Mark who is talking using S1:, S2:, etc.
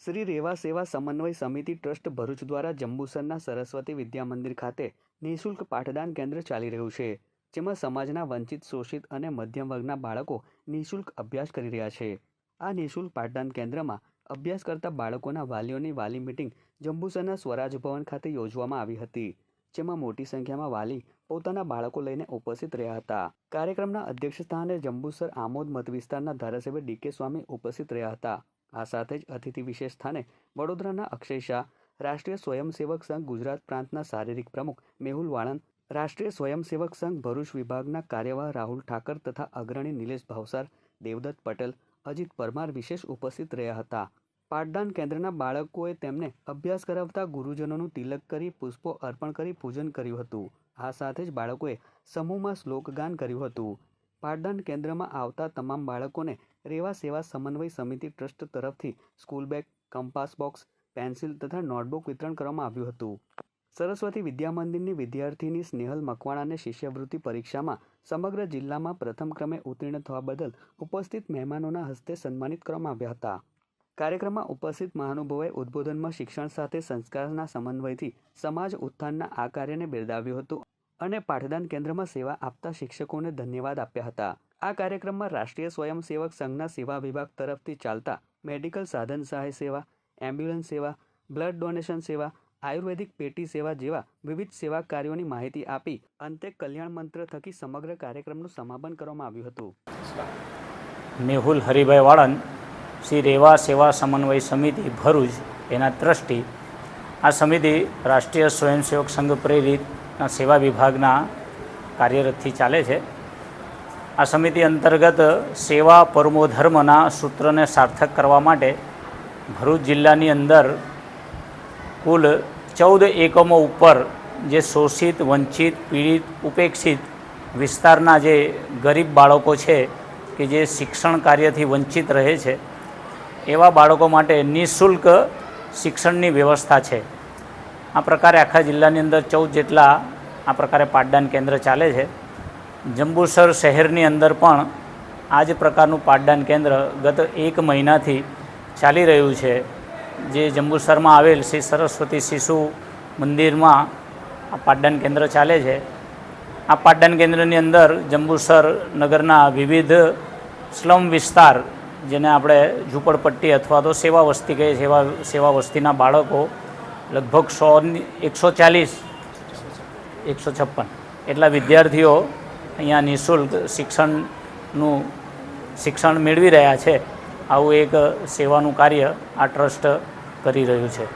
S1: શ્રી રેવા સેવા સમન્વય સમિતિ ટ્રસ્ટ ભરૂચ દ્વારા જંબુસરના સરસ્વતી વિદ્યા મંદિર ખાતે નિઃશુલ્ક પાઠદાન કેન્દ્ર ચાલી રહ્યું છે, જેમાં સમાજના વંચિત, શોષિત અને મધ્યમ વર્ગના બાળકો નિઃશુલ્ક અભ્યાસ કરી રહ્યા છે. આ નિઃશુલ્ક પાઠદાન કેન્દ્રમાં અભ્યાસ કરતા બાળકોના વાલીઓની વાલી મિટિંગ જંબુસરના સ્વરાજ ભવન ખાતે યોજવામાં આવી હતી, જેમાં મોટી સંખ્યામાં વાલી પોતાના બાળકો લઈને ઉપસ્થિત રહ્યા હતા. કાર્યક્રમના અધ્યક્ષ સ્થાને જંબુસર આમોદ મત વિસ્તારના ધારાસભ્ય ડીકે સ્વામી ઉપસ્થિત રહ્યા હતા. આ સાથે જ અતિથિ વિશેષ સ્થાને વડોદરાના અક્ષય શાહ, રાષ્ટ્રીય સ્વયંસેવક સંઘ ગુજરાત પ્રાંતના શારીરિક પ્રમુખ મેહુલ વાળંદ, રાષ્ટ્રીય સ્વયંસેવક સંઘ ભરૂચ વિભાગના કાર્યવાહ રાહુલ ઠાકર તથા અગ્રણી નિલેશ ભાવસાર, દેવદત્ત પટેલ, અજીત પરમાર વિશેષ ઉપસ્થિત રહ્યા હતા. પાઠદાન કેન્દ્રના બાળકોએ તેમને અભ્યાસ કરાવતા ગુરુજનોનું તિલક કરી પુષ્પો અર્પણ કરી પૂજન કર્યું હતું. આ સાથે જ બાળકોએ સમૂહમાં શ્લોકગાન કર્યું હતું. પાઠદાન કેન્દ્રમાં આવતા તમામ બાળકોને રેવા સેવા સમન્વય સમિતિ ટ્રસ્ટ તરફથી school bag, compass box, pencil તથા નોટબુક વિતરણ કરવામાં આવ્યું હતું. સરસ્વતી વિદ્યા મંદિરની વિદ્યાર્થીની સ્નેહલ મકવાણાને શિષ્યવૃત્તિ પરીક્ષામાં સમગ્ર જિલ્લામાં પ્રથમ ક્રમે ઉત્તીર્ણ થવા બદલ ઉપસ્થિત મહેમાનોના હસ્તે સન્માનિત કરવામાં આવ્યા હતા. કાર્યક્રમમાં ઉપસ્થિત મહાનુભાવોએ ઉદ્બોધનમાં શિક્ષણ સાથે સંસ્કારના સમન્વયથી સમાજ ઉત્થાનના આ કાર્યને બિરદાવ્યું હતું. અને પાઠદાન કેન્દ્રમાં સેવા આપતા શિક્ષકોને ધન્યવાદ આપ્યા હતા. આ કાર્યક્રમમાં રાષ્ટ્રીય સ્વયંસેવક સંઘના સેવા વિભાગ તરફથી ચાલતા મેડિકલ સાધન સહાય સેવા, એમ્બ્યુલન્સ સેવા, બ્લડ ડોનેશન સેવા, આયુર્વેદિક પેટી સેવા જેવા વિવિધ સેવા કાર્યોની માહિતી આપી અંતે કલ્યાણ મંત્ર થકી સમગ્ર કાર્યક્રમનું સમાપન કરવામાં આવ્યું હતું.
S2: મેહુલ હરિભાઈ વાળંદ, શ્રી રેવા સેવા સમન્વય સમિતિ ભરૂચ, એના ટ્રસ્ટી. આ સમિતિ રાષ્ટ્રીય સ્વયંસેવક સંઘ પ્રેરિતના સેવા વિભાગના કાર્યરતથી ચાલે છે. આ સમિતિ અંતર્ગત સેવા પરમો ધર્મના સૂત્રને સાર્થક કરવા માટે ભરૂચ જિલ્લાની અંદર કુલ ચૌદ એકમો ઉપર જે શોષિત, વંચિત, પીડિત, ઉપેક્ષિત વિસ્તારના જે ગરીબ બાળકો છે કે જે શિક્ષણ કાર્યથી વંચિત રહે છે, એવા બાળકો માટે નિઃશુલ્ક શિક્ષણની વ્યવસ્થા છે. આ પ્રકારે આખા જિલ્લાની અંદર ચૌદ જેટલા આ પ્રકારે પાટદાન કેન્દ્ર ચાલે છે. જંબુસર શહેરની અંદર પણ આ જ પ્રકારનું પાટદાન કેન્દ્ર ગત એક મહિનાથી ચાલી રહ્યું છે. જે જંબુસરમાં આવેલ શ્રી સરસ્વતી શિશુ મંદિરમાં આ પાટદાન કેન્દ્ર ચાલે છે. આ પાટદાન કેન્દ્રની અંદર જંબુસર નગરના વિવિધ સ્લમ વિસ્તાર, જેને આપણે ઝૂંપડપટ્ટી અથવા તો સેવા વસ્તી કહીએ સેવા સેવા વસ્તીના બાળકો લગભગ સો એકસો ચાલીસ, એકસો છપ્પન. એટલા વિદ્યાર્થીઓ અહીંયા નિઃશુલ્ક શિક્ષણનું શિક્ષણ મેળવી રહ્યા છે. આવું એક સેવાનું કાર્ય આ ટ્રસ્ટ કરી રહ્યું છે.